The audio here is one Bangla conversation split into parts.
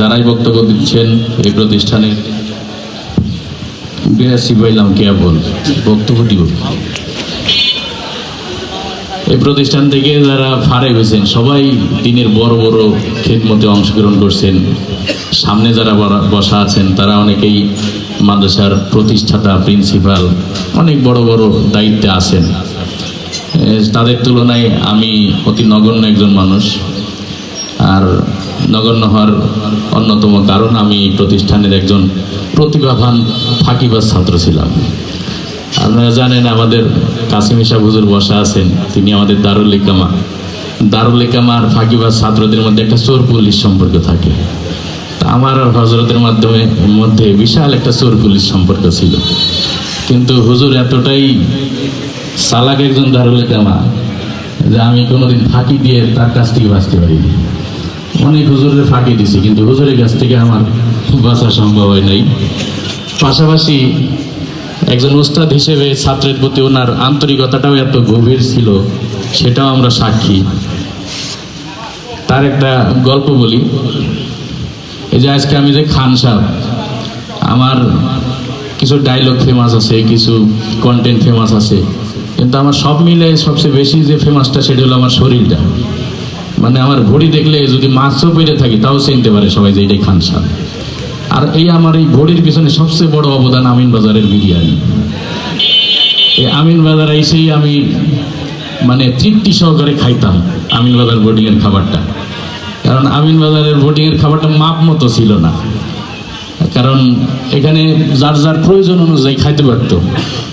যারাই বক্তব্য দিচ্ছেন এই প্রতিষ্ঠানের বিরাশি বইলাম কেবল বক্তব্য দিব। এই প্রতিষ্ঠান থেকে যারা ফারে হয়েছেন, সবাই দিনের বড় বড় খেদমতে অংশগ্রহণ করছেন। সামনে যারা বসা আছেন, তারা অনেকেই মাদ্রাসার প্রতিষ্ঠাতা, প্রিন্সিপাল, অনেক বড় বড় দায়িত্বে আছেন। তাদের তুলনায় আমি অতি নগণ্য একজন মানুষ। আর নগণ্য হওয়ার অন্যতম কারণ আমি এই প্রতিষ্ঠানের একজন প্রতিভাবান ফাঁকিবাজ ছাত্র ছিলাম। আপনারা জানেন আমাদের কাসিম সাহেব হুজুর বসা আছেন, তিনি আমাদের দারুল ইকামা দারুল ইকামার ফাঁকিবাজ ছাত্রদের মধ্যে একটা চোর পুলিশ সম্পর্ক থাকে। আমার আর হজরতের মাধ্যমে মধ্যে বিশাল একটা চোর পুলিশ সম্পর্ক ছিল। কিন্তু হুজুর এতটাই সালাক একজন দারুল ইকামা যে আমি কোনোদিন ফাঁকি দিয়ে তার কাছ থেকে বাঁচতে পারিনি। অনেক হুজুরের ফাঁকি দিছি, কিন্তু হুজুরের কাছ থেকে আমার বাঁচা সম্ভব হয় নাই। পাশাপাশি একজন উস্তাদ হিসেবে ছাত্রের প্রতি ওনার আন্তরিকতাটাও এত গভীর ছিল, সেটাও আমরা সাক্ষী। তার একটা গল্প বলি, এই যে আজকে আমি যে খান সাহেব, আমার কিছু ডায়লগ ফেমাস আছে, কিছু কন্টেন্ট ফেমাস আছে, কিন্তু আমার সব মিলে সবচেয়ে বেশি যে ফেমাসটা সেটা হলো আমার শরীরটা। মানে আমার ঘড়ি দেখলে যদি মাছও পেরে থাকি, তাও চিনতে পারে সবাই যে এটাই খান সাহেব আর এই আমার এই ঘড়ির পিছনে সবচেয়ে বড় অবদান আমিন বাজারের বিরিয়ানি। এই আমিন বাজার এসেই আমি মানে তৃপ্তি সহকারে খাইতাম আমিন বাজার বোর্ডিংয়ের খাবারটা। কারণ আমিন বাজারের বোর্ডিংয়ের খাবারটা মাপ মতো ছিল না। কারণ এখানে যার যার প্রয়োজন অনুযায়ী খাইতে পারতো।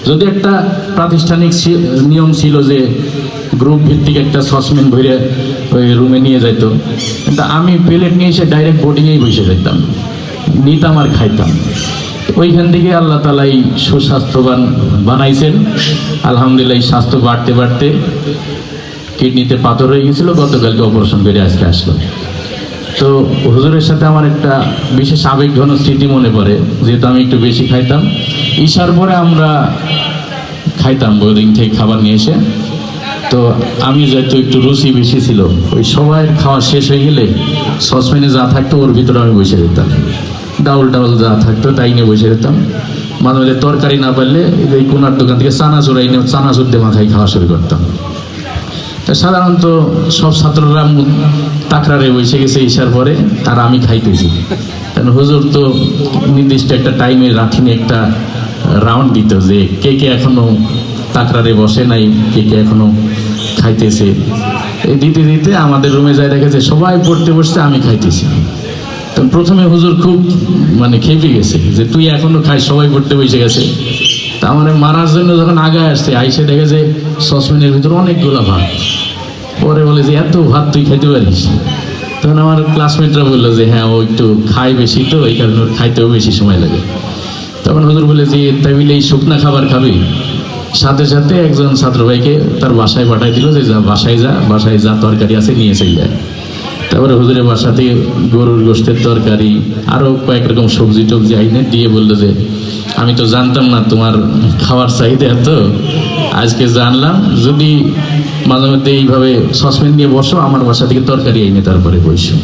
যদি একটা প্রাতিষ্ঠানিক নিয়ম ছিল যে গ্রুপ ভিত্তিক একটা সসম্যান ভরে ওই রুমে নিয়ে যেত কিন্তু আমি প্লেট নিয়ে এসে ডাইরেক্ট বোর্ডিংয়েই বসে যেতাম নিতাম আর খাইতাম। ওইখান থেকে আল্লাহ তালাই সুস্বাস্থ্যবান বানাইছেন। আলহামদুলিল্লাহ স্বাস্থ্য বাড়তে বাড়তে কিডনিতে পাথর হয়ে গেছিল। গতকালকে অপারেশন করে আজকে আসলো। তো হুজুরের সাথে আমার একটা বিশেষ আবেগ ঘন স্মৃতি মনে পড়ে, যেহেতু আমি একটু বেশি খাইতাম। ঈশার পরে আমরা খাইতাম বোর্ডিং থেকে খাবার নিয়ে এসে। তো আমি যেহেতু একটু রুচি বেশি ছিল, ওই সবাই খাওয়া শেষ হয়ে গেলে সসপ্যানে যা থাকতো, ওর ভিতরে আমি বসে যেতাম ডাউল ডাউল যা থাকতো, তাই নিয়ে বসে যেতাম মাঝে মাঝে তরকারি না পারলে এই কোনার দোকান থেকে চানাচুর এনে চানাচুর দিয়ে মাথায় খাওয়া শুরু করতাম। তা সাধারণত সব ছাত্ররা তাকরারে বসে গেছে ইসার পরে, তার আমি খাইতেছি। কারণ হুজুর তো নির্দিষ্ট একটা টাইমে রাখিনি একটা রাউন্ড দিত যে কে কে এখনও তাকরারে বসে নাই, কে কে এখনও খাইতেছে। এই দিতে দিতে আমাদের রুমে যায় দেখেছে সবাই পড়তে বসতে আমি খাইতেছি। তো প্রথমে হুজুর খুব মানে খেপে গেছে যে তুই এখনও খাই সবাই পড়তে বসে গেছে। তা আমার মারার জন্য যখন আগে আসছে, আইসে দেখে যে ভিতরে অনেকগুলো ভাত। পরে বলে যে, এত ভাত তুই খেতে পারিস? তখন আমার ক্লাসমেটরা বলল যে হ্যাঁ ও একটু খায় বেশি তো, এই কারণে ওর খাইতেও বেশি সময় লাগে। তখন হুজুর বলে যে তাইলে এই শুকনা খাবার খাবি? সাথে সাথে একজন ছাত্র ভাইকে তার বাসায় পাঠাই দিল যে, যা, বাসায় যা বাসায় যা তরকারি আছে নিয়ে এসে যায় তারপরে হুজুরের বাসাতে গরুর গোষ্ঠের তরকারি আরও কয়েক রকম সবজি টবজি আইনে দিয়ে বলল যে, আমি তো জানতাম না তোমার খাওয়ার চাহিদা এত। আজকে জানলাম, যদি মাঝে মধ্যে এইভাবে সসপেন দিয়ে বসো, আমার বাসা থেকে তরকারি আইনে তারপরে বসো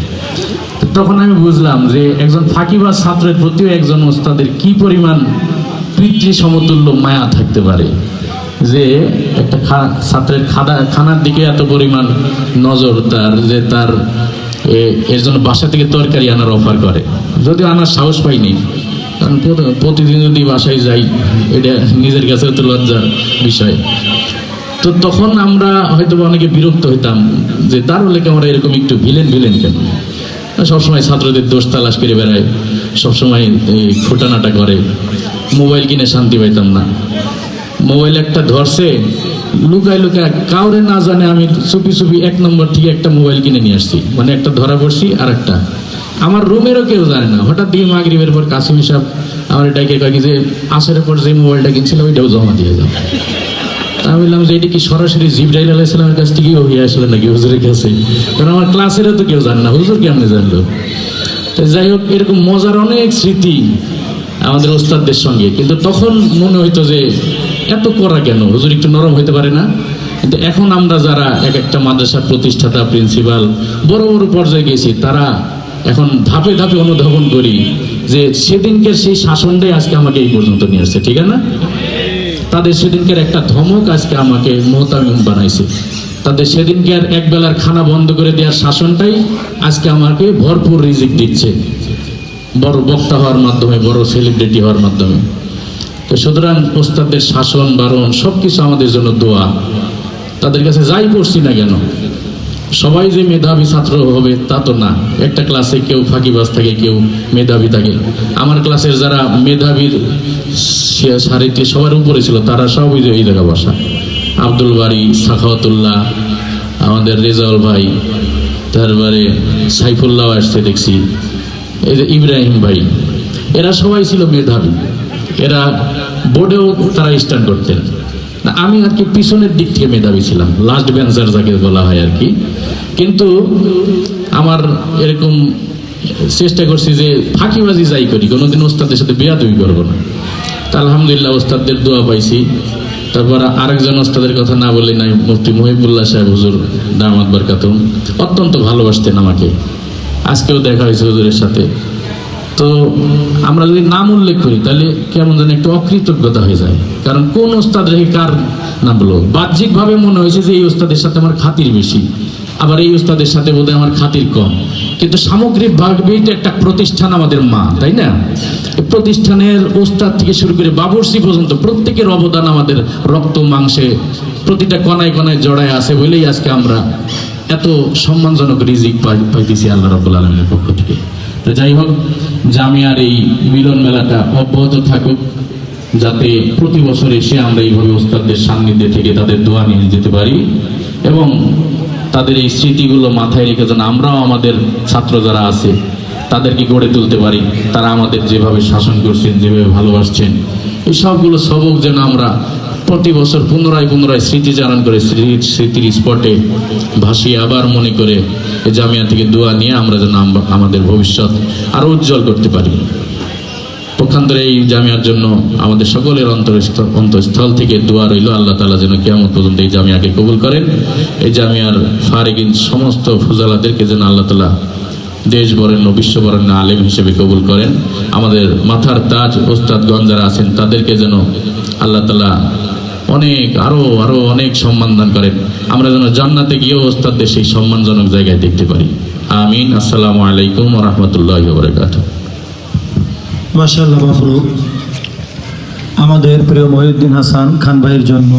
তখন আমি বুঝলাম যে একজন ফাঁকিবাজ ছাত্রের প্রতিও একজন ওস্তাদের কি পরিমাণ পিতৃ সমতুল্য মায়া থাকতে পারে? যে একটা ছাত্রের খাদা, খানার দিকে এত পরিমাণ নজর, তার যে তার এর জন্য বাসা থেকে তরকারি আনার অফার করে। যদিও আনার সাহস পাইনি কারণ প্রতিদিন যদি বাসায় যাই, এটা নিজের কাছে তো লজ্জার বিষয়। তো তখন আমরা হয়তো অনেকে বিরক্ত হইতাম, যে তার হলে আমরা এরকম একটু ভিলেন ভিলেন কেন? সবসময় ছাত্রদের দোষ তালাশ করে বেড়ায়, সবসময় এই ফুটানাটা করে। মোবাইল কিনে শান্তি পাইতাম না। মোবাইল একটা ধরছে, লুকায় লুকায় কাউরে না জানে আমি চুপি চুপি এক নম্বর থেকে একটা মোবাইল কিনে নিয়ে আসছি। মানে একটা ধরা পড়ছি আর একটা। আমার রুমেরও কেউ জানে না। হঠাৎ দিয়ে মাগরিবের পর কাসিম সাহেব আমার এটাকে কয়েক যে, আসরের পর যে মোবাইলটা কিনছিলাম ওইটাও জমা দিয়ে যাও আমি বললাম যে, এটা কি সরাসরি কাছ হয়ে আসলে নাকি হুজুরের কাছে? কারণ আমার ক্লাসেরও তো কেউ জানে না। হুজুর জানলো? তো যাই হোক, এরকম মজার অনেক স্মৃতি আমাদের ওস্তাদদের সঙ্গে। কিন্তু তখন মনে হইতো যে, এত করা কেন? হুজুর একটু নরম হইতে পারে না? কিন্তু এখন আমরা যারা এক একটা মাদ্রাসার প্রতিষ্ঠাতা, প্রিন্সিপাল, বড় বড় পর্যায়ে গেছি, তারা এখন ধাপে ধাপে অনুধাবন করি যে সেদিনকার সেই শাসনটাই আজকে আমাকে এই পর্যন্ত নিয়ে আসছে, ঠিক না? তাদের সেদিনকার একটা ধমক আজকে আমাকে মোহতামিম বানাইছে। তাদের সেদিনকার এক বেলার খানা বন্ধ করে দেওয়ার শাসনটাই আজকে আমাকে ভরপুর রিজিক দিচ্ছে। বড় বক্তা হওয়ার মাধ্যমে, বড় সেলিব্রিটি হওয়ার মাধ্যমে। তো সুতরাং ওস্তাদের শাসন, বারণ সব কিছু আমাদের জন্য দোয়া। তাদের কাছে যাই করছি না কেন সবাই যে মেধাবী ছাত্র হবে, তা তো না। একটা ক্লাসে কেউ ফাঁকিবাজ থাকে, কেউ মেধাবী থাকে। আমার ক্লাসের যারা মেধাবীর সে- সারিতে সবার উপরে ছিল, তারা সবই যে এই জায়গা বসা। আব্দুল বাড়ি সাখাওয়াতুল্লাহ, আমাদের রেজাউল ভাই, তারপরে সাইফুল্লাহ আসছে দেখছি। এই যে ইব্রাহিম ভাই, এরা সবাই ছিল মেধাবী। এরা বোর্ডেও তারা স্ট্যান্ড করতেন। আমি আর কি পিছনের দিক থেকে মেধাবী ছিলাম। লাস্ট বেঞ্চার যাকে বলা হয় আর কি। কিন্তু আমার এরকম চেষ্টা করছি যে ফাঁকিবাজি যাই করি, কোনোদিন ওস্তাদের সাথে বেয়াদবি করব না। তা আলহামদুলিল্লাহ ওস্তাদদের দোয়া পাইছি। তারপর আরেকজন ওস্তাদের কথা না বলে নাই, মুফতি মহিবুল্লাহ সাহেব, হুজুর দামাত বরকাতুম অত্যন্ত ভালোবাসতেন আমাকে। আজকেও দেখা হয়েছে হুজুরের সাথে। তো আমরা যদি নাম উল্লেখ করি, তাহলে কেমন যেন একটু অকৃতজ্ঞতা হয়ে যায়। কারণ কোন ওস্তাদ রেখে কার নাম বলব বাহ্যিকভাবে মনে হয়েছে যে এই ওস্তাদের সাথে আমার খাতির বেশি, আবার এই ওস্তাদের সাথে বোধহয় আমার খাতির কম। কিন্তু সামগ্রিকভাবে এটা একটা প্রতিষ্ঠান আমাদের মা, তাই না? প্রতিষ্ঠানের ওস্তাদ থেকে শুরু করে বাবরসি পর্যন্ত প্রত্যেকের অবদান আমাদের রক্ত মাংসে প্রতিটা কণায় কণায় জড়ায় আছে বলেই আজকে আমরা এত সম্মানজনক রিজিক পাই- পাইতেছি আল্লাহ রব্বুল আলমের পক্ষ থেকে। তো যাই হোক জামিয়ার এই মিলন মেলাটা অব্যাহত থাকুক, যাতে প্রতি বছর এসে আমরা এইভাবে ওস্তাদদের সান্নিধ্যে থেকে তাদের দোয়া নিয়ে যেতে পারি এবং তাদের এই স্মৃতিগুলো মাথায় রেখে যেন আমরাও আমাদের ছাত্র যারা আছে, তাদেরকে গড়ে তুলতে পারি। তারা আমাদের যেভাবে শাসন করছেন, যেভাবে ভালোবাসছেন, এই সবগুলো সবক যেন আমরা প্রতি বছর পুনরায় পুনরায় স্মৃতিচারণ করে স্মৃতির স্পটে ভাসিয়ে আবার মনে করে জামিয়া থেকে দোয়া নিয়ে আমরা যেন আম- আমাদের ভবিষ্যৎ আরও উজ্জ্বল করতে পারি। পক্ষান্তরে এই জামিয়ার জন্য আমাদের সকলের অন্তরস্থ- অন্তঃস্থল থেকে দোয়া রইল। আল্লাহ তালা যেন কেমন পর্যন্ত এই জামিয়াকে কবুল করেন। এই জামিয়ার ফারেকিন সমস্ত ফুজালাদেরকে যেন আল্লাহ তালা দেশ বরেণ্য বিশ্ব বরেণ্য আলেম হিসেবে কবুল করেন। আমাদের মাথার তাজ ওস্তাদগঞ্জ যারা আছেন তাদেরকে যেন আল্লাহ তালা অনেক আরও আরও অনেক সম্মান দান করেন। আমরা যেন জান্নাতে গিয়েও ওস্তাদদের সেই সম্মানজনক জায়গায় দেখতে পারি। আমিন। আসসালামু আলাইকুম রহমতুল্লাহ বরকাত মাশাআল্লাহ বাফরু আমাদের প্রিয় মহিউদ্দিন হাসান খান ভাইয়ের জন্য